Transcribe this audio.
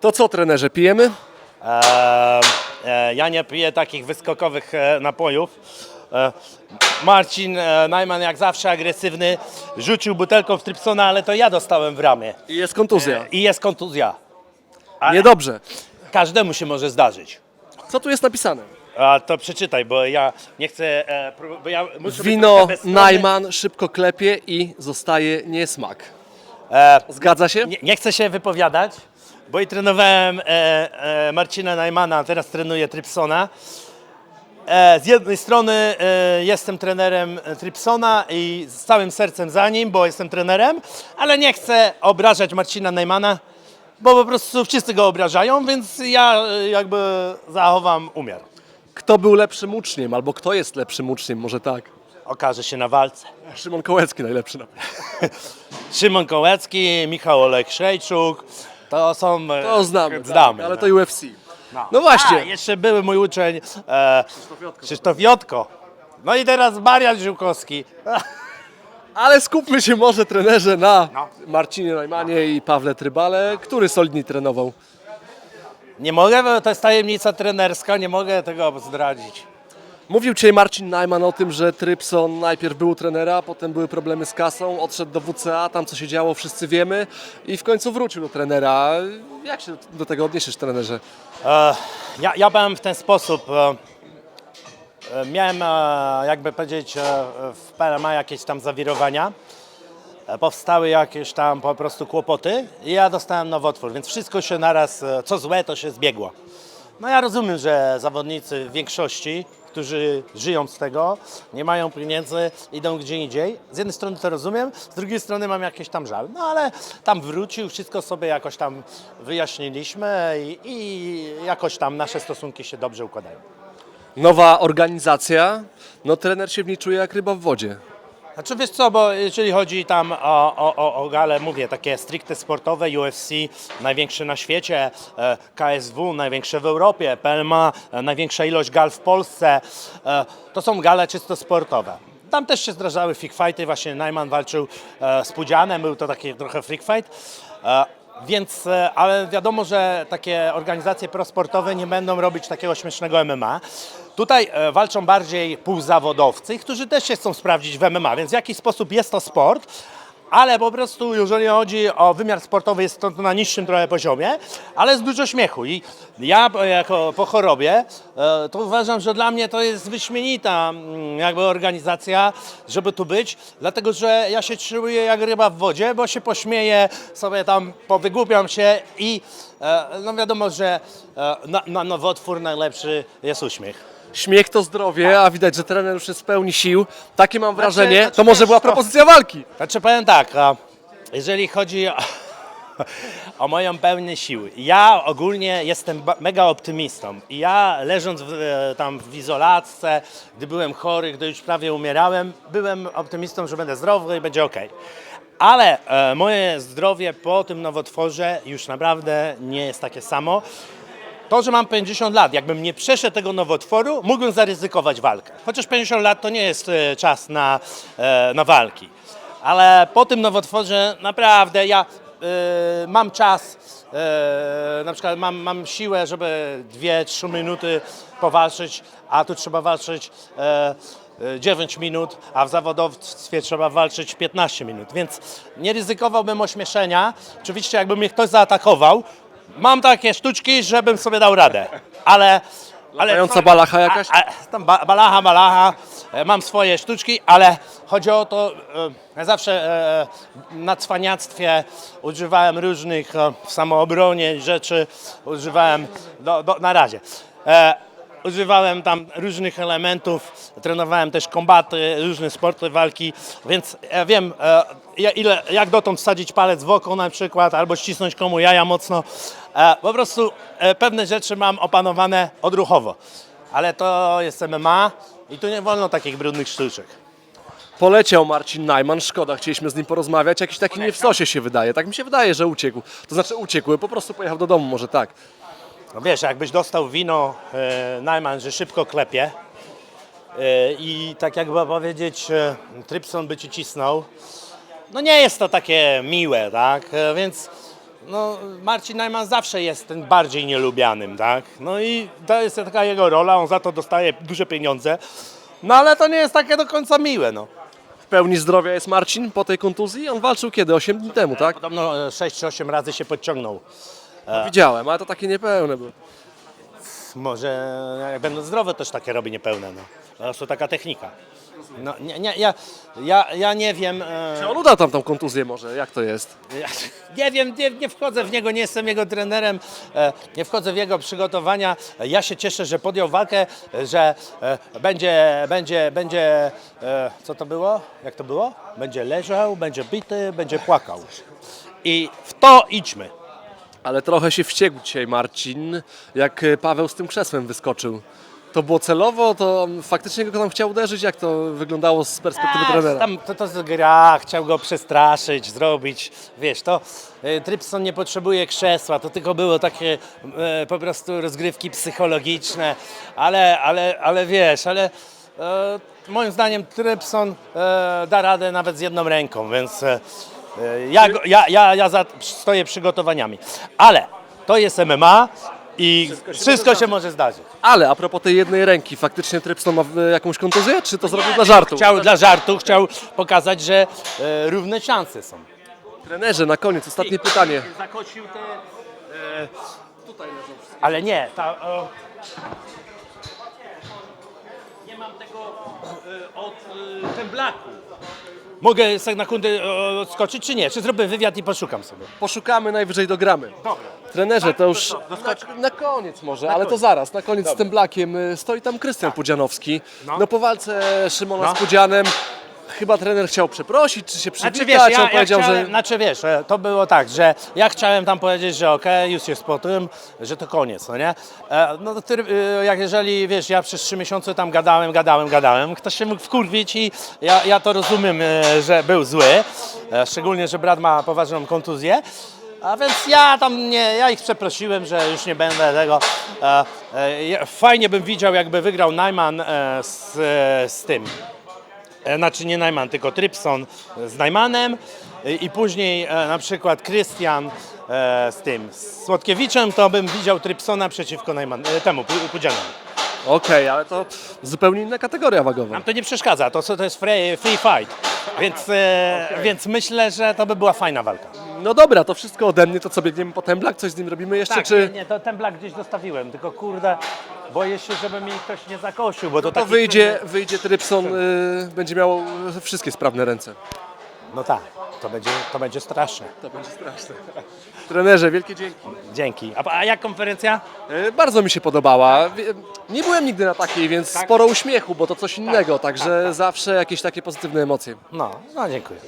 To co, trenerze, pijemy? E, e, ja nie piję takich wyskokowych e, napojów. E, Marcin e, Najman jak zawsze agresywny, rzucił butelką w Trypsona, ale to ja dostałem w ramię. I jest kontuzja. I jest kontuzja. Niedobrze. Każdemu się może zdarzyć. Co tu jest napisane? A to przeczytaj, bo ja nie chcę. E, bo ja muszę być Wino trochę bezstronny. Najman szybko klepie i zostaje niesmak. E, Zgadza się? nie, nie chcę się wypowiadać, bo i trenowałem e, e, Marcina Najmana, a teraz trenuję Trypsona. E, z jednej strony e, jestem trenerem e, Trypsona i z całym sercem za nim, bo jestem trenerem, ale nie chcę obrażać Marcina Najmana, bo po prostu wszyscy go obrażają, więc ja e, jakby zachowam umiar. Kto był lepszym uczniem, albo kto jest lepszym uczniem, może tak? Okaże się na walce. Szymon Kołecki najlepszy na Szymon Kołecki, Michał Olekszejczuk, to są... e, To znamy, znamy tak, ale no. to UFC. No właśnie. A, jeszcze były mój uczeń e, Krzysztof Jotko. No i teraz Marian Ziółkowski. Ale skupmy się może, trenerze, na No. Marcinie Najmanie i Pawle Trybale. Który solidniej trenował? Nie mogę, bo to jest tajemnica trenerska, nie mogę tego zdradzić. Mówił dzisiaj Marcin Najman o tym, że Trypson najpierw był u trenera, potem były problemy z kasą, odszedł do WCA, tam co się działo wszyscy wiemy i w końcu wrócił do trenera. Jak się do tego odniesiesz, trenerze? E, ja, ja byłem w ten sposób. E, e, miałem, e, jakby powiedzieć, e, w PLMA jakieś tam zawirowania. E, powstały jakieś tam po prostu kłopoty i ja dostałem nowotwór, więc wszystko się naraz, e, co złe, to się zbiegło. No ja rozumiem, że zawodnicy w większości, którzy żyją z tego, nie mają pieniędzy, idą gdzie indziej. Z jednej strony to rozumiem, z drugiej strony mam jakieś tam żal. No ale tam wrócił, wszystko sobie jakoś tam wyjaśniliśmy i, i jakoś tam nasze stosunki się dobrze układają. Nowa organizacja, no trener się w niej czuje jak ryba w wodzie. Znaczy wiesz co, bo jeżeli chodzi tam o, o, o, gale, mówię, takie stricte sportowe, UFC największe na świecie, e, KSW największe w Europie, PLMA e, największa ilość gal w Polsce, e, to są gale czysto sportowe. Tam też się zdarzały freak fighty, właśnie Najman walczył z Pudzianem, był to taki trochę freak fight. Więc, e, ale wiadomo, że takie organizacje prosportowe nie będą robić takiego śmiesznego MMA. Tutaj e, walczą bardziej półzawodowcy, którzy też się chcą sprawdzić w MMA, więc w jakiś sposób jest to sport, ale po prostu jeżeli chodzi o wymiar sportowy jest to na niższym trochę poziomie, ale jest dużo śmiechu i ja e, jako po chorobie e, to uważam, że dla mnie to jest wyśmienita mm, jakby organizacja, żeby tu być, dlatego że ja się czuję jak ryba w wodzie, bo się pośmieję, sobie tam powygłupiam się i e, no wiadomo, że na, na nowotwór najlepszy jest uśmiech. Śmiech to zdrowie, a widać, że trener już jest w pełni sił. Takie mam wrażenie. znaczy, To może wiesz, była to- propozycja walki. Znaczy powiem tak, a jeżeli chodzi o, o moją pełnię sił, ja ogólnie jestem ba- mega optymistą i ja leżąc w, e, tam w izolatce, gdy byłem chory, gdy już prawie umierałem, byłem optymistą, że będę zdrowy i będzie ok. Ale e, moje zdrowie po tym nowotworze już naprawdę nie jest takie samo. To, że mam 50 lat, jakbym nie przeszedł tego nowotworu, mógłbym zaryzykować walkę. Chociaż 50 lat to nie jest e, czas na, e, na walki. Ale po tym nowotworze naprawdę ja e, mam czas, na przykład mam, mam siłę, żeby 2-3 minuty powalczyć, a tu trzeba walczyć e, 9 minut, a w zawodowstwie trzeba walczyć 15 minut. Więc nie ryzykowałbym ośmieszenia. Oczywiście jakby mnie ktoś zaatakował, Mam takie sztuczki, żebym sobie dał radę, ale... ale Latająca balacha jakaś? A, a, tam ba, balacha, balacha, e, mam swoje sztuczki, ale chodzi o to, e, ja zawsze e, na cwaniactwie używałem różnych e, w samoobronie rzeczy, używałem, do, do, na razie. E, Używałem tam różnych elementów, trenowałem też kombaty, różne sporty walki, więc ja wiem, e, ile, jak dotąd wsadzić palec w oko na przykład, albo ścisnąć komu jaja mocno. E, Po prostu e, pewne rzeczy mam opanowane odruchowo, ale to jest MMA i tu nie wolno takich brudnych sztuczek. Poleciał Marcin Najman, szkoda, chcieliśmy z nim porozmawiać. Jakiś taki nie w sosie się wydaje. Tak mi się wydaje, że uciekł. To znaczy uciekł, po prostu pojechał do domu, może tak. No wiesz, jakbyś dostał wino e, Najman, że szybko klepie, e, i tak jakby powiedzieć, e, Trypson by ci cisnął, no nie jest to takie miłe, tak? E, Więc no, Marcin Najman zawsze jest tym bardziej nielubianym, tak? No i to jest taka jego rola, on za to dostaje duże pieniądze, no ale to nie jest takie do końca miłe, no. W pełni zdrowia jest Marcin po tej kontuzji. On walczył kiedy? 8 dni temu, tak? Podobno e, 6 czy 8 razy się podciągnął. Widziałem, ale to takie niepełne było. Może jak będą zdrowe też takie robi niepełne, no. Po prostu taka technika. No, nie, nie, ja, ja, ja nie wiem. e, Czy on udał tam tą kontuzję może? Jak to jest? Ja nie wiem, nie, nie wchodzę w niego, nie jestem jego trenerem, e, nie wchodzę w jego przygotowania. Ja się cieszę, że podjął walkę, że e, będzie, będzie, będzie, e, co to było? Jak to było? Będzie leżał, będzie bity, będzie płakał. I w to idźmy. Ale trochę się wściekł dzisiaj Marcin, jak e, Paweł z tym krzesłem wyskoczył. To było celowo, to faktycznie go tam chciał uderzyć? Jak to wyglądało z perspektywy A, trenera? Tam, to, to jest gra, chciał go przestraszyć, zrobić. Wiesz, to e, Trypson nie potrzebuje krzesła, to tylko było takie e, po prostu rozgrywki psychologiczne, ale, ale, ale wiesz, ale e, moim zdaniem Trypson e, da radę nawet z jedną ręką, więc e, ja, go- ja, ja, ja za, stoję przygotowaniami. Ale to jest MMA i wszystko się może zdarzyć. Ale a propos tej jednej ręki, faktycznie Trypson ma e, jakąś kontuzję, czy to zrobił dla żartu? Chciał dla żartu, chciał pokazać, że e, równe szanse są. Trenerze, na koniec, ostatnie pytanie. Zakosił te. E, ale nie, ta. O, nie mam tego e, od e, temblaku. Mogę sobie na kundę e, odskoczyć, czy nie? Czy zrobię wywiad i poszukam sobie? Poszukamy, najwyżej dogramy. Dobra. Trenerze, to już doskocz- na, na koniec może, ale to zaraz, na koniec z tym blakiem y, stoi tam Krystian Pudzianowski. No. No. po walce Szymona No. z Pudzianem chyba trener chciał przeprosić, czy się Znaczy wiesz, on ja, ja powiedział, chciałem, że... znaczy wiesz, e, to było tak, że ja chciałem tam powiedzieć, że okej, już jest po tym, że to koniec, no nie? E, No to ty, e, jak jeżeli, wiesz, ja przez trzy miesiące tam gadałem, gadałem, gadałem, ktoś się mógł wkurwić i ja, ja to rozumiem, e, że był zły, e, szczególnie, że brat ma poważną kontuzję. A więc ja tam nie, ja ich przeprosiłem, że już nie będę tego. E, e, ja- fajnie bym widział, jakby wygrał Najman e, z, e, z tym, znaczy nie Najman, tylko Trypson z Najmanem e, i później e, na przykład Krystian e, z tym, z Słodkiewiczem, to bym widział Trypsona przeciwko Najman, e, temu, Pu- Pudzianowi. Okej, ale to zupełnie inna kategoria wagowa. Nam to nie przeszkadza, to, to jest free, free fight, więc, e, więc myślę, że to by była fajna walka. No dobra, to wszystko ode mnie, to co biegniemy po ten blak, coś z nim robimy jeszcze, Tak, czy... nie, nie, to ten blak gdzieś zostawiłem, tylko kurde, boję się, żeby mi ktoś nie zakosił, bo to, To taki wyjdzie, wyjdzie Trypson, y, będzie miał y, wszystkie sprawne ręce. No tak, to będzie, to będzie straszne. To będzie straszne. Trenerze, wielkie dzięki. Dzięki. A, a jak konferencja? E, Bardzo mi się podobała. Wie- Nie byłem nigdy na takiej, więc Tak. sporo uśmiechu, bo to coś innego, także zawsze jakieś takie pozytywne emocje. No, no dziękuję.